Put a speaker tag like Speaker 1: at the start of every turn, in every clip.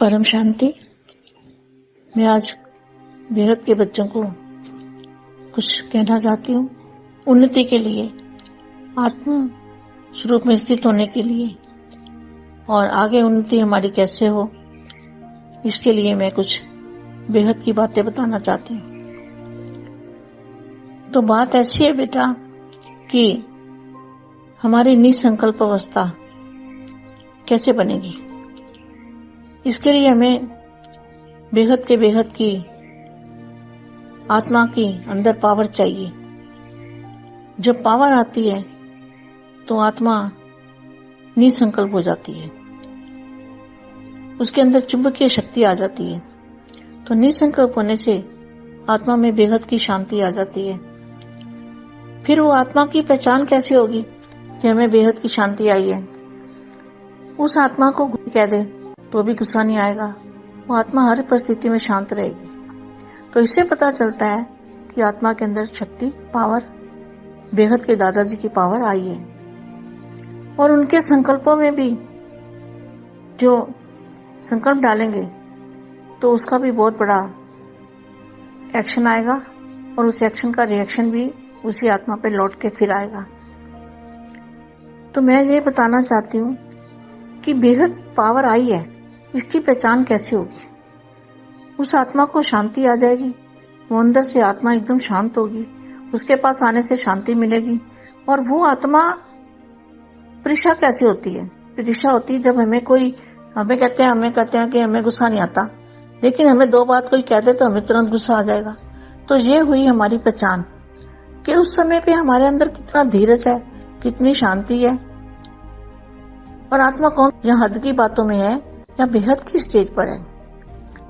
Speaker 1: परम शांति। मैं आज बेहद के बच्चों को कुछ कहना चाहती हूँ। उन्नति के लिए, आत्म स्वरूप में स्थित होने के लिए और आगे उन्नति हमारी कैसे हो, इसके लिए मैं कुछ बेहद की बातें बताना चाहती हूँ। तो बात ऐसी है बेटा कि हमारी निसंकल्प अवस्था कैसे बनेगी? इसके लिए हमें बेहद के बेहद की आत्मा की अंदर पावर चाहिए। जब पावर आती है तो आत्मा निसंकल्प हो जाती है। उसके अंदर चुंबकीय शक्ति आ जाती है। तो निसंकल्प होने से आत्मा में बेहद की शांति आ जाती है। फिर वो आत्मा की पहचान कैसे होगी कि हमें बेहद की शांति आई है? उस आत्मा को कह दे तो भी गुस्सा नहीं आएगा। वो आत्मा हर परिस्थिति में शांत रहेगी। तो इससे पता चलता है कि आत्मा के अंदर शक्ति पावर बेहद के दादाजी की पावर आई है। और उनके संकल्पों में भी जो संकल्प डालेंगे तो उसका भी बहुत बड़ा एक्शन आएगा और उस एक्शन का रिएक्शन भी उसी आत्मा पे लौट के फिर आएगा। तो मैं ये बताना चाहती हूँ कि बेहद पावर आई है। इसकी पहचान कैसे होगी? उस आत्मा को शांति आ जाएगी। वो अंदर से आत्मा एकदम शांत होगी। उसके पास आने से शांति मिलेगी। और वो आत्मा परीक्षा कैसे होती है? परीक्षा होती है जब हमें कोई, हमें कहते हैं, हमें कहते हैं कि हमें गुस्सा नहीं आता। लेकिन हमें दो बात कोई कहते तो हमें तुरंत गुस्सा आ जाएगा। तो ये हुई हमारी पहचान कि उस समय पे हमारे अंदर कितना धीरज है, कितनी शांति है। और आत्मा कौन? या हद की बातों में है या बेहद की स्टेज पर है।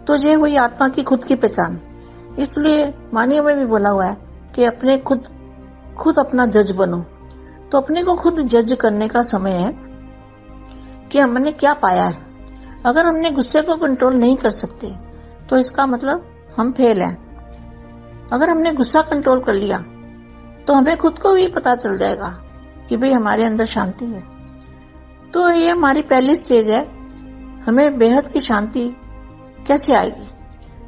Speaker 1: तो ये हुई आत्मा की खुद की पहचान। इसलिए मानियों में भी बोला हुआ है कि अपने खुद खुद अपना जज बनो। तो अपने को खुद जज करने का समय है कि हमने क्या पाया है। अगर हमने गुस्से को कंट्रोल नहीं कर सकते तो इसका मतलब हम फेल हैं। अगर हमने गुस्सा कंट्रोल कर लिया तो हमें खुद को भी पता चल जाएगा कि भाई हमारे अंदर शांति है। तो ये हमारी पहली स्टेज है हमें बेहद की शांति कैसे आएगी?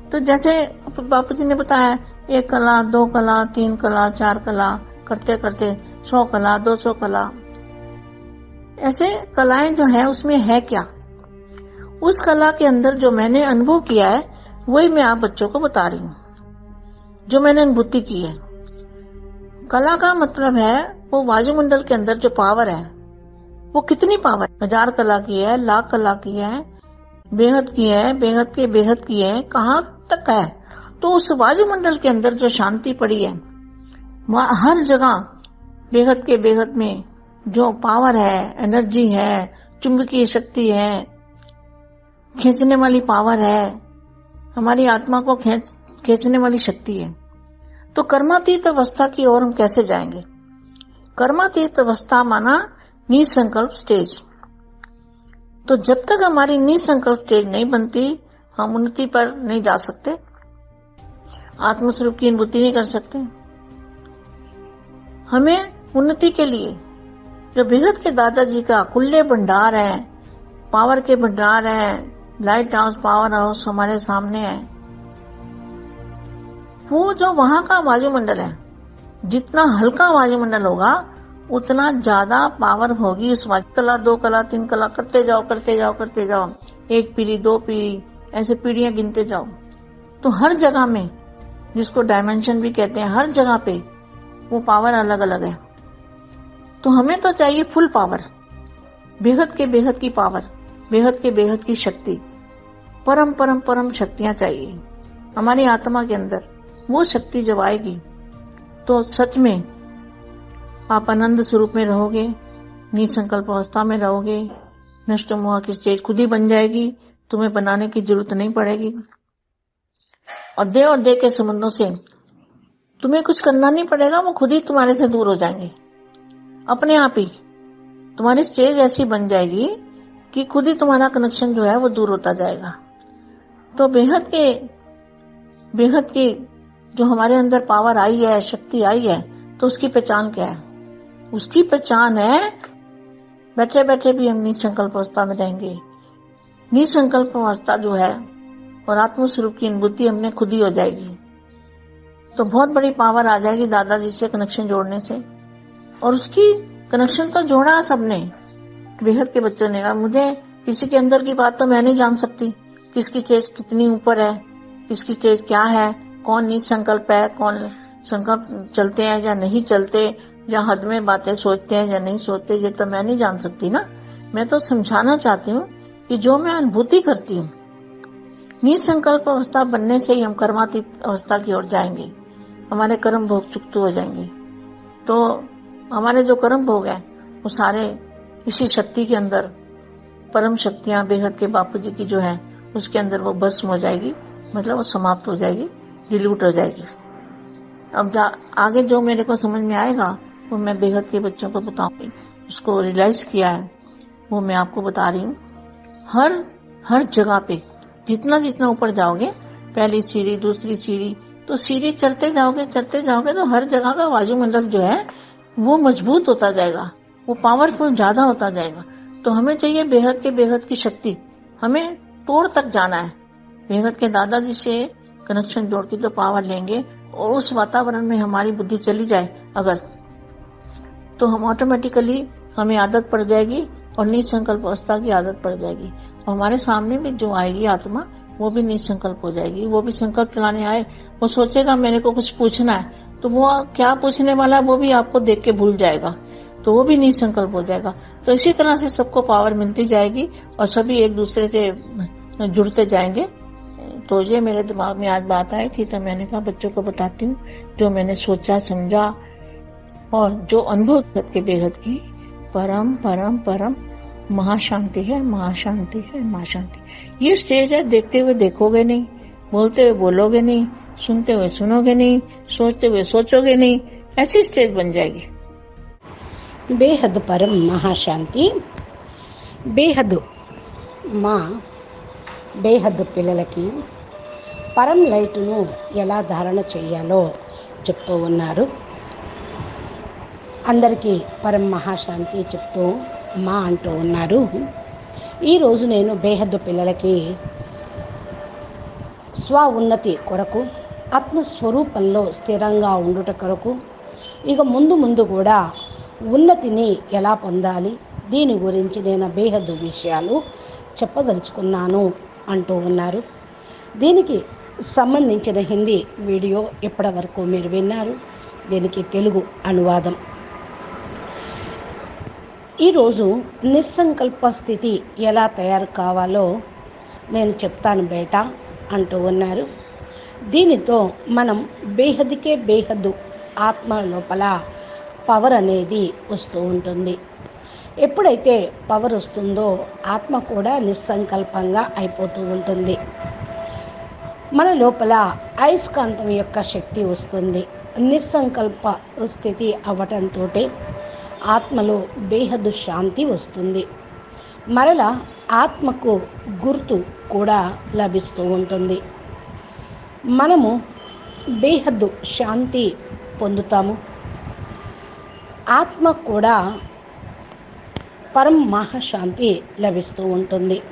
Speaker 1: तो जैसे बापू जी ने बताया, एक कला, दो कला, तीन कला, चार कला, करते करते सौ कला, दो सौ कला। ऐसे कलाएँ जो है, उसमें है क्या? उस कला के अंदर जो मैंने अनुभव किया है, वही मैं आप बच्चों को बता रही हूँ, जो मैंने अनुभूति की है। कला का मतलब है, वो वायुमंडल के अंदर जो पावर है वो कितनी पावर? हज़ार कला की है, लाख कला की है, बेहद की है, बेहद के बेहद की है, कहाँ तक है? तो उस वायुमंडल के अंदर जो शांति पड़ी है हर जगह बेहद के बेहद में जो पावर है, एनर्जी है, चुंबकीय शक्ति है, खींचने वाली पावर है, हमारी आत्मा को खींच, खींचने वाली शक्ति है। तो कर्मातीत अवस्था की ओर हम कैसे जाएँगे? कर्मातीत अवस्था माना निसंकल्प स्टेज। तो जब तक हमारी निसंकल्प स्टेज नहीं बनती, हम उन्नति पर नहीं जा सकते। आत्मस्वरूप की अनुभूति नहीं कर सकते। हमें उन्नति के लिए, जो बेहद के दादाजी का खुले भंडार है, पावर के भंडार है, लाइट हाउस पावर हाउस हमारे सामने है, वो जो वहाँ का वायुमंडल है, जितना हल्का वायुमंडल होगा उतना ज़्यादा पावर होगी उस कला, दो कला, तीन कला, करते जाओ करते जाओ करते जाओ। एक पीढ़ी, दो पीढ़ी, ऐसे पीढ़ियाँ गिनते जाओ। तो हर जगह में, जिसको डायमेंशन भी कहते हैं, हर जगह पे वो पावर अलग अलग है। तो हमें तो चाहिए फुल पावर बेहद के बेहद की पावर बेहद के बेहद की शक्ति। परम परम परम शक्तियाँ चाहिए। हमारी आत्मा के अंदर वो शक्ति जब आएगी तो सच में आप आनंद स्वरूप में रहोगे, निसंकल्प अवस्था में रहोगे, नष्ट मोह की स्टेज खुद ही बन जाएगी, तुम्हें बनाने की ज़रूरत नहीं पड़ेगी। और दे और दे के संबंधों से, तुम्हें कुछ करना नहीं पड़ेगा, वो खुद ही तुम्हारे से दूर हो जाएँगे। अपने आप ही, तुम्हारी स्टेज ऐसी बन जाएगी कि खुद ही तुम्हारा कनेक्शन जो है वो दूर होता जाएगा। तो बेहद के, बेहद की जो हमारे अंदर पावर आई है, शक्ति आई है तो उसकी पहचान क्या है? उसकी पहचान है। बैठे बैठे भी हम निसंकल्प अवस्था में रहेंगे। निसंकल्प अवस्था जो है, और आत्म स्वरूप की अनुभूति हमने खुद ही हो जाएगी। तो बहुत बड़ी पावर आ जाएगी दादाजी से कनेक्शन जोड़ने से। और उसकी कनेक्शन तो जोड़ा सबने। बेहद के बच्चों ने। कहा मुझे किसी के अंदर की बात तो मैं नहीं जान सकती। किसकी चेज कितनी ऊपर है? किसकी चेज क्या है? कौन निसंकल्प है? कौन संकल्प चलते हैं या नहीं चलते? या हद में बातें सोचते हैं या नहीं सोचते ये तो मैं नहीं जान सकती ना। मैं तो समझाना चाहती हूँ कि जो मैं अनुभूति करती हूँ निसंकल्प अवस्था बनने से ही हम कर्मातीत अवस्था की ओर जाएँगे। हमारे कर्म भोग चुक्त हो जाएँगे। तो हमारे जो कर्म भोग है वो सारे इसी शक्ति के अंदर परम शक्तियाँ बेहद के बापू जी की जो है उसके अंदर वो भस्म हो जाएगी मतलब वो समाप्त हो जाएगी डिल्यूट हो जाएगी। अब जा, आगे जो मेरे को समझ में आएगा वो मैं बेहद के बच्चों को बताऊँगी। उसको रियलाइज़ किया है। वो मैं आपको बता रही हूँ। हर हर जगह पे जितना जितना ऊपर जाओगे, पहली सीढ़ी, दूसरी सीढ़ी तो सीढ़ी चढ़ते जाओगे चढ़ते जाओगे तो हर जगह का वायुमंडल जो है, वो मज़बूत होता जाएगा। वो पावरफुल ज़्यादा होता जाएगा। तो हमें चाहिए बेहद के बेहद की शक्ति। हमें तोड़ तक जाना है। बेहद के दादाजी से कनेक्शन जोड़ के जो पावर लेंगे और उस वातावरण में हमारी बुद्धि चली जाए। अगर तो हम ऑटोमेटिकली हमें आदत पड़ जाएगी और निसंकल्प अवस्था की आदत पड़ जाएगी। और हमारे सामने भी जो आएगी आत्मा, वो भी निसंकल्प हो जाएगी, वो भी संकल्प चलाने आए, वो सोचेगा मेरे को कुछ पूछना है तो वो क्या पूछने वाला वो भी आपको देख के भूल जाएगा तो वो भी निसंकल्प हो जाएगा। तो इसी तरह से सबको पावर मिलती जाएगी और सभी एक दूसरे से जुड़ते जाएँगे। तो ये मेरे दिमाग में आज बात आई थी तो मैंने कहा बच्चों को बताती हूँ, जो मैंने सोचा, समझा और जो अनुभव के बेहद की परम परम परम महाशांति है महाशांति है महाशांति ये स्टेज है देखते हुए देखोगे नहीं बोलते हुए बोलोगे नहीं सुनते हुए सुनोगे नहीं सोचते हुए सोचोगे नहीं ऐसी स्टेज बन जाएगी
Speaker 2: బేహద్ పరం మహాశాంతి బేహద్ మా బేహద్ పిల్లలకి పరం లైటును ఎలా ధారణ చేయాలో చెప్తూ ఉన్నారు అందరికీ పరం మహాశాంతి చెప్తూ మా అంటూ ఉన్నారు. ఈరోజు నేను బేహద్దు పిల్లలకి స్వ ఉన్నతి కొరకు ఆత్మస్వరూపంలో స్థిరంగా ఉండుట కొరకు ఇక ముందు ముందు కూడా ఉన్నతిని ఎలా పొందాలి దీని గురించి నేను బేహద్దు విషయాలు చెప్పదలుచుకున్నాను అంటూ ఉన్నారు. దీనికి సంబంధించిన హిందీ వీడియో ఇప్పటి వరకు మీరు విన్నారు. దీనికి తెలుగు అనువాదం ఈరోజు నిస్సంకల్ప స్థితి ఎలా తయారు కావాలో నేను చెప్తాను బేట అంటూ ఉన్నారు. దీనితో మనం బేహద్కే బేహద్దు ఆత్మ లోపల పవర్ అనేది వస్తూ ఉంటుంది. ఎప్పుడైతే పవర్ వస్తుందో ఆత్మ కూడా నిస్సంకల్పంగా అయిపోతూ ఉంటుంది. మన లోపల అయస్కాంతం యొక్క శక్తి వస్తుంది. నిస్సంకల్ప స్థితి అవ్వటంతో ఆత్మలో బేహద్దు శాంతి వస్తుంది. మరలా ఆత్మకు గుర్తు కూడా లభిస్తూ ఉంటుంది. మనము బేహద్దు శాంతి పొందుతాము. ఆత్మ కూడా పరం మహాశాంతి లభిస్తూ ఉంటుంది.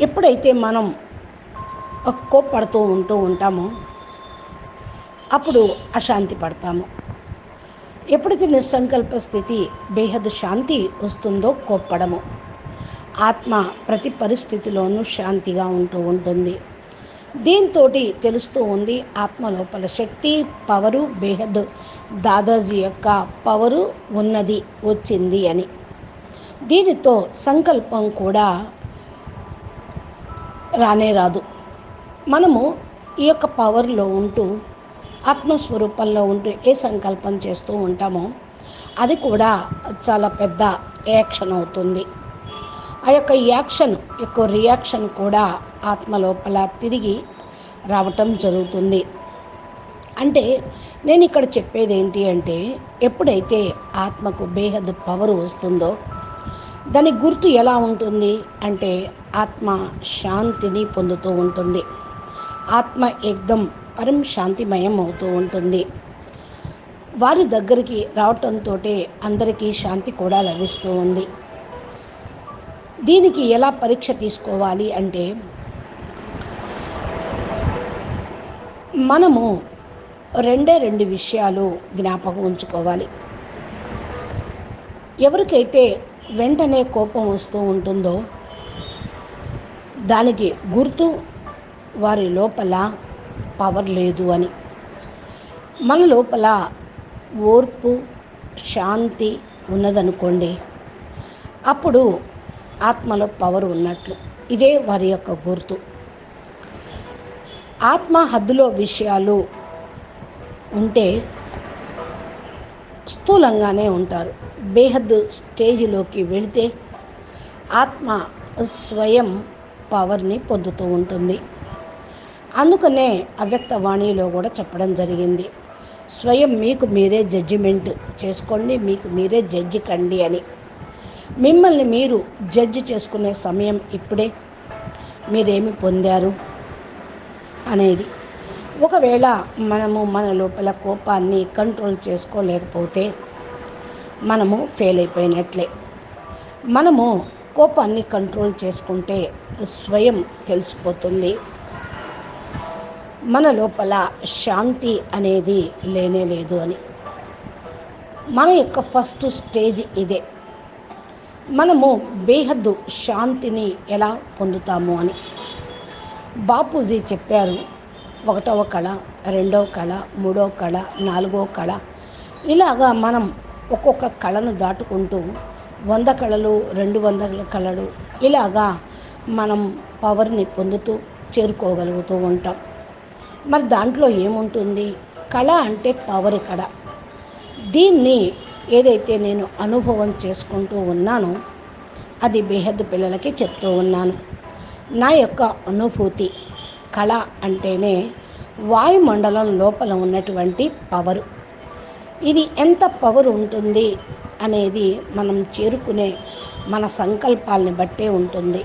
Speaker 2: ఎప్పుడైతే మనం కోప్పడుతూ ఉంటూ ఉంటామో అప్పుడు అశాంతి పడతాము. ఎప్పుడైతే నిస్సంకల్ప స్థితి బేహద్ శాంతి వస్తుందో కోప్పడము. ఆత్మ ప్రతి పరిస్థితిలోనూ శాంతిగా ఉంటూ ఉంటుంది. దీంతో తెలుస్తూ ఉంది ఆత్మ లోపల శక్తి పవరు బేహద్. దాదాజీ యొక్క పవరు ఉన్నది వచ్చింది అని. దీనితో సంకల్పం కూడా రానే రాదు. మనము ఈ యొక్క పవర్లో ఉంటూ ఆత్మస్వరూపంలో ఉంటూ ఏ సంకల్పం చేస్తూ ఉంటామో అది కూడా చాలా పెద్ద యాక్షన్ అవుతుంది. ఆ యొక్క యాక్షన్ యొక్క రియాక్షన్ కూడా ఆత్మ లోపల తిరిగి రావటం జరుగుతుంది. అంటే నేను ఇక్కడ చెప్పేది ఏంటి అంటే ఎప్పుడైతే ఆత్మకు బేహద్ పవర్ వస్తుందో దాని గుర్తు ఎలా ఉంటుంది అంటే ఆత్మ శాంతిని పొందుతూ ఉంటుంది. ఆత్మ ఎగ్దం పరం శాంతిమయం అవుతూ ఉంటుంది. వారి దగ్గరికి రావటంతో అందరికీ శాంతి కూడా లభిస్తూ ఉంది. దీనికి ఎలా పరీక్ష తీసుకోవాలి అంటే మనము రెండే రెండు విషయాలు జ్ఞాపకం ఉంచుకోవాలి. ఎవరికైతే వెంటనే కోపం వస్తూ ఉంటుందో దానికి గుర్తు వారి లోపల పవర్ లేదు అని. మన లోపల ఓర్పు శాంతి ఉన్నదనుకోండి అప్పుడు ఆత్మలో పవర్ ఉన్నట్లు. ఇదే వారి యొక్క గుర్తు. ఆత్మ హద్దులో విషయాలు ఉంటే స్థూలంగానే ఉంటారు. బేహద్దు స్టేజిలోకి వెళితే ఆత్మ స్వయం పవర్ని పొందుతూ ఉంటుంది. అందుకనే అవ్యక్త వాణిలో కూడా చెప్పడం జరిగింది. స్వయం మీకు మీరే జడ్జిమెంట్ చేసుకోండి మీకు మీరే జడ్జి కండి అని. మిమ్మల్ని మీరు జడ్జి చేసుకునే సమయం ఇప్పుడే. మీరేమి పొందారు? అనేది. ఒకవేళ మనము మన లోపల కోపాన్ని కంట్రోల్ చేసుకోలేకపోతే మనము ఫెయిల్ అయిపోయినట్లే. మనము కోపాన్ని కంట్రోల్ చేసుకుంటే స్వయం తెలిసిపోతుంది. మన లోపల శాంతి అనేది లేనే లేదు అని. మన యొక్క ఫస్ట్ స్టేజ్ ఇదే. మనము బేహద్దు శాంతిని ఎలా పొందుతాము అని. బాపూజీ చెప్పారు ఒకటవ కళ రెండవ కళ మూడవ కళ నాలుగవ కళ. ఇలాగా మనం ఒక్కొక్క కళను దాటుకుంటూ వంద కళలు రెండు వందల కళలు ఇలాగా మనం పవర్ని పొందుతూ చేరుకోగలుగుతూ ఉంటాం. మరి దాంట్లో ఏముంటుంది? కళ అంటే పవర్ ఇక్కడ. దీన్ని ఏదైతే నేను అనుభవం చేసుకుంటూ ఉన్నానో అది బేహద్దు పిల్లలకి చెప్తూ ఉన్నాను. నా యొక్క అనుభూతి కళ అంటేనే వాయుమండలం లోపల ఉన్నటువంటి పవరు ఇది ఎంత పవర్ ఉంటుంది అనేది మనం చేరుకునే మన సంకల్పాలని బట్టే ఉంటుంది.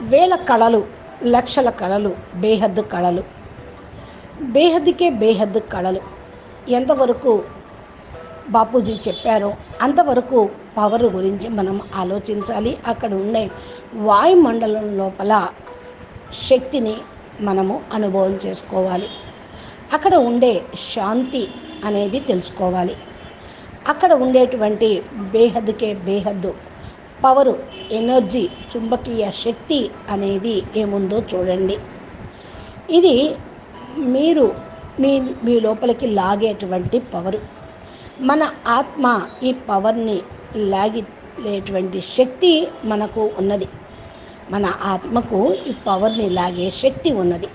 Speaker 2: వేల కళలు లక్షల కళలు బేహద్దు కళలు. బేహద్దుకే బేహద్దు కళలు. ఎంతవరకు బాపూజీ చెప్పారో అంతవరకు పవర్ గురించి మనం ఆలోచించాలి. అక్కడ ఉండే వాయుమండలం లోపల శక్తిని మనము అనుభవం చేసుకోవాలి. అక్కడ ఉండే శాంతి అనేది తెలుసుకోవాలి. అక్కడ ఉండేటువంటి బేహద్దుకే బేహద్దు పవరు ఎనర్జీ చుంబకీయ శక్తి అనేది ఏముందో చూడండి. ఇది మీరు మీ మీ లోపలికి లాగేటువంటి పవరు. మన ఆత్మ ఈ పవర్ని లాగేటువంటి శక్తి మనకు ఉన్నది. మన ఆత్మకు ఈ పవర్ని లాగే శక్తి ఉన్నది.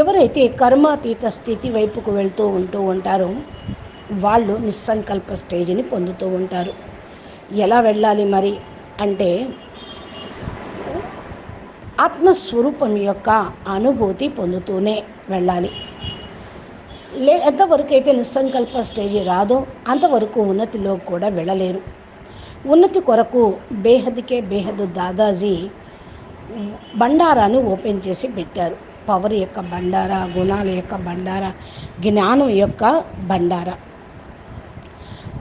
Speaker 2: ఎవరైతే కర్మాతీత స్థితి వైపుకు వెళ్తూ ఉంటూ ఉంటారో వాళ్ళు నిస్సంకల్ప స్టేజ్ని పొందుతూ ఉంటారు. ఎలా వెళ్ళాలి మరి అంటే ఆత్మస్వరూపం యొక్క అనుభూతి పొందుతూనే వెళ్ళాలి. లే ఎంతవరకు అయితే నిస్సంకల్ప స్టేజీ రాదో అంతవరకు ఉన్నతిలో కూడా వెళ్ళలేరు. ఉన్నతి కొరకు బేహద్కే బేహద్దు దాదాజీ బండారాను ఓపెన్ చేసి పెట్టారు. పవర్ యొక్క బండారా గుణాల యొక్క బండారా జ్ఞానం యొక్క బండారా.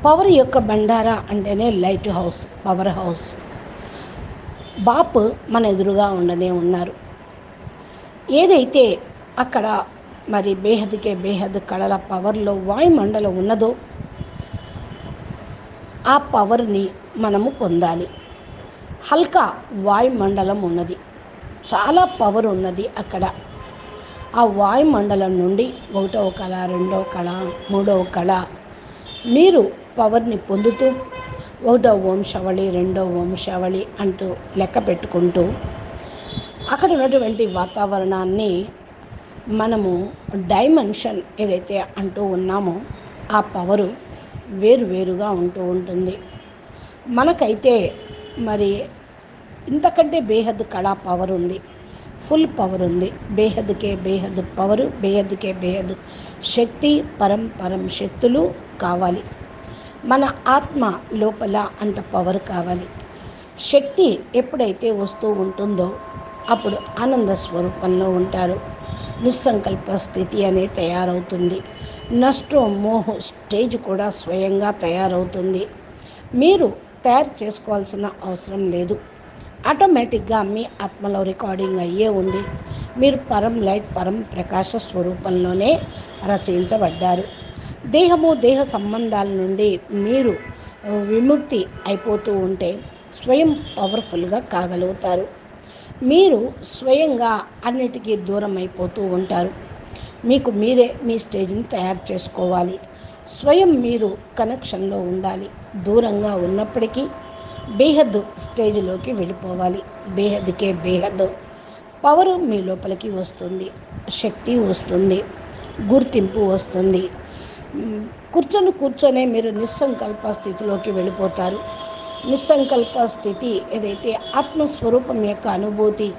Speaker 2: పవర్ యొక్క బండారా అంటేనే లైట్ హౌస్ పవర్ హౌస్. బాప్ మన ఎదురుగా ఉండనే ఉన్నారు. ఏదైతే అక్కడ మరి బేహద్కే బేహద్ కళల పవర్లో వాయుమండలం ఉన్నదో ఆ పవర్ని మనము పొందాలి. హల్కా వాయుమండలం ఉన్నది. చాలా పవర్ ఉన్నది అక్కడ. ఆ వాయుమండలం నుండి ఒకటవ కళ రెండవ కళ మూడవ కళ మీరు పవర్ని పొందుతూ ఒకటో వంశావళి రెండో వంశావళి అంటూ లెక్క పెట్టుకుంటూ అక్కడ ఉన్నటువంటి వాతావరణాన్ని మనము డైమెన్షన్ ఏదైతే అంటూ ఉన్నామో ఆ పవరు వేరు వేరుగా ఉంటూ ఉంటుంది. మనకైతే మరి ఇంతకంటే బేహద్ కళా పవర్ ఉంది. ఫుల్ పవర్ ఉంది. బేహద్కే బేహద్ పవరు బేహద్కే బేహద్ శక్తి పరం పరం శక్తులు కావాలి. మన ఆత్మ లోపల అంత పవర్ కావాలి. శక్తి ఎప్పుడైతే వస్తూ ఉంటుందో అప్పుడు ఆనంద స్వరూపంలో ఉంటారు. నిస్సంకల్ప స్థితి అనేది తయారవుతుంది. నష్టో మోహ స్టేజ్ కూడా స్వయంగా తయారవుతుంది. మీరు తయారు చేసుకోవాల్సిన అవసరం లేదు. ఆటోమేటిక్గా మీ ఆత్మలో రికార్డింగ్ అయ్యే ఉంది. మీరు పరం లైట్ పరం ప్రకాశ స్వరూపంలోనే రచయించబడ్డారు దేహము దేహ సంబంధాల నుండి మీరు విముక్తి అయిపోతూ ఉంటే స్వయం పవర్ఫుల్గా కాగలుగుతారు. మీరు స్వయంగా అన్నిటికీ దూరం అయిపోతూ ఉంటారు. మీకు మీరే మీ స్టేజ్ని తయారు చేసుకోవాలి. స్వయం మీరు కనెక్షన్లో ఉండాలి. దూరంగా ఉన్నప్పటికీ బేహద్ స్టేజ్లోకి వెళ్ళిపోవాలి. బేహద్కే బేహద్ పవరు మీ లోపలికి వస్తుంది. శక్తి వస్తుంది. గుర్తింపు వస్తుంది. కూర్చొని కూర్చొనే మీరు నిస్సంకల్ప స్థితిలోకి వెళ్ళిపోతారు. నిస్సంకల్ప స్థితి ఏదైతే ఆత్మస్వరూపం యొక్క అనుభూతి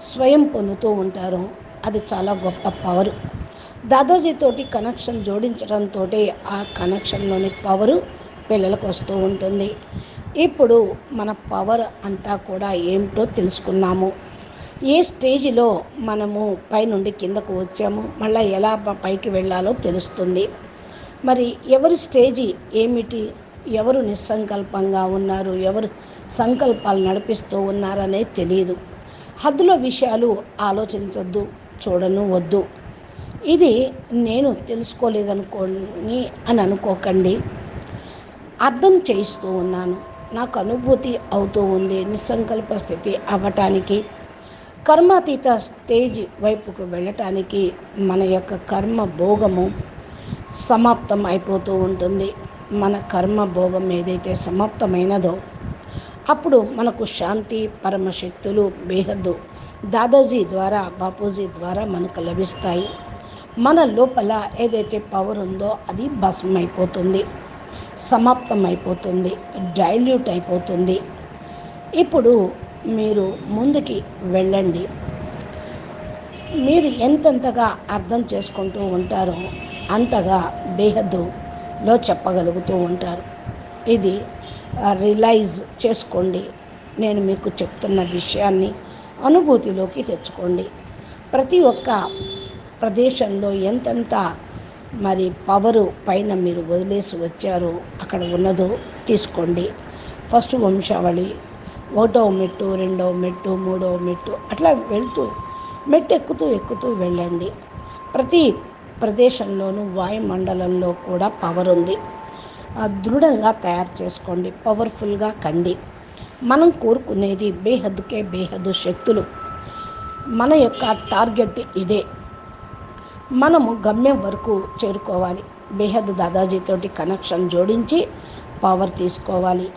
Speaker 2: స్వయం పొందుతూ ఉంటారో అది చాలా గొప్ప పవరు. దాదాజీతోటి కనెక్షన్ జోడించడంతో ఆ కనెక్షన్లోని పవరు పిల్లలకు వస్తూ ఉంటుంది. ఇప్పుడు మన పవర్ అంతా కూడా ఏమిటో తెలుసుకున్నాము. ఏ స్టేజిలో మనము పైనుండి కిందకు వచ్చాము మళ్ళీ ఎలా పైకి వెళ్ళాలో తెలుస్తుంది. మరి ఎవరి స్టేజి ఏమిటి? ఎవరు నిస్సంకల్పంగా ఉన్నారు? ఎవరు సంకల్పాలు నడిపిస్తూ ఉన్నారనేది తెలియదు హద్దుల విషయాలు ఆలోచించొద్దు చూడను వద్దు. ఇది నేను తెలుసుకోలేదనుకోని అని అనుకోకండి. అర్థం చేయిస్తూ ఉన్నాను. నాకు అనుభూతి అవుతూ ఉంది నిస్సంకల్ప స్థితి అవ్వటానికి. కర్మాతీత స్టేజ్ వైపుకు వెళ్ళటానికి మన యొక్క కర్మ భోగము. సమాప్తం అయిపోతూ ఉంటుంది. మన కర్మ భోగం ఏదైతే సమాప్తమైనదో అప్పుడు మనకు శాంతి పరమశక్తులు బేహద్దు దాదాజీ ద్వారా బాపూజీ ద్వారా మనకు లభిస్తాయి. మన లోపల ఏదైతే పవర్ ఉందో అది భస్మం అయిపోతుంది సమాప్తం అయిపోతుంది డైల్యూట్ అయిపోతుంది. ఇప్పుడు మీరు ముందుకి వెళ్ళండి. మీరు ఎంతెంతగా అర్థం చేసుకుంటూ ఉంటారో అంతగా బేహద్దులో చెప్పగలుగుతూ ఉంటారు. ఇది రిలైజ్ చేసుకోండి. నేను మీకు చెప్తున్న విషయాన్ని అనుభూతిలోకి తెచ్చుకోండి. ప్రతి ఒక్క ప్రదేశంలో ఎంతెంత మరి పవరు పైన మీరు వదిలేసి వచ్చారో అక్కడ ఉన్నదో తీసుకోండి. ఫస్ట్ వంశావళి ఒకటవ మెట్టు రెండవ మెట్టు మూడవ మెట్టు అట్లా వెళ్తూ మెట్టు ఎక్కుతూ ఎక్కుతూ వెళ్ళండి. ప్రతి ప్రదేశంలోనూ వాయుమండలంలో కూడా పవర్ ఉంది. దృఢంగా తయారు చేసుకోండి. పవర్ఫుల్గా కండి. మనం కోరుకునేది బేహద్కే బేహద్దు శక్తులు. మన యొక్క టార్గెట్ ఇదే. మనము గమ్యం వరకు చేరుకోవాలి. బేహద్ దాదాజీతోటి కనెక్షన్ జోడించి పవర్ తీసుకోవాలి.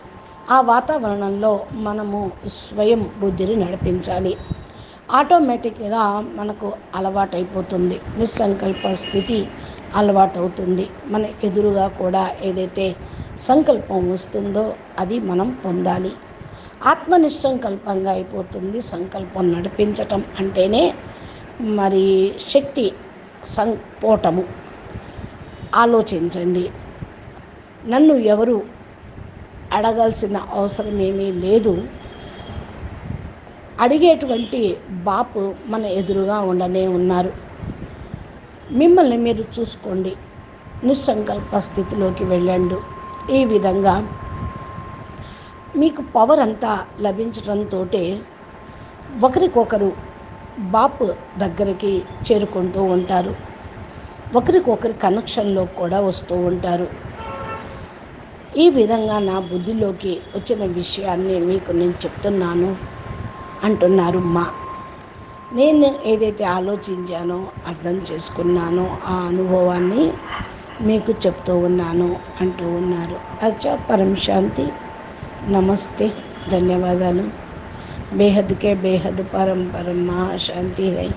Speaker 2: ఆ వాతావరణంలో మనము స్వయం బుద్ధిని నడిపించాలి. ఆటోమేటిక్గా మనకు అలవాటైపోతుంది. నిస్సంకల్ప స్థితి అలవాటవుతుంది. మన ఎదురుగా కూడా ఏదైతే సంకల్పం వస్తుందో అది మనం పొందాలి. ఆత్మ నిస్సంకల్పంగా అయిపోతుంది సంకల్పం నడిపించటం అంటేనే మరి శక్తి సంపోటము. ఆలోచించండి. నన్ను ఎవరు అడగాల్సిన అవసరం ఏమీ లేదు. అడిగేటువంటి బాపు మన ఎదురుగా ఉండనే ఉన్నారు. మిమ్మల్ని మీరు చూసుకోండి. నిస్సంకల్ప స్థితిలోకి వెళ్ళండు. ఈ విధంగా మీకు పవర్ అంతా లభించడంతో ఒకరికొకరు బాపు దగ్గరికి చేరుకుంటూ ఉంటారు. ఒకరికొకరి కనెక్షన్లో కూడా వస్తూ ఉంటారు. ఈ విధంగా నా బుద్ధిలోకి వచ్చిన విషయాన్ని మీకు నేను చెప్తున్నాను. అంటున్నారు మా నేను ఏదైతే ఆలోచించానో అర్థం చేసుకున్నానో ఆ అనుభవాన్ని మీకు చెప్తూ ఉన్నాను అంటూ ఉన్నారు. అచ్చా పరం శాంతి. నమస్తే ధన్యవాదాలు. బేహద్కే బేహద్ పరం పరం మహాశాంతి హై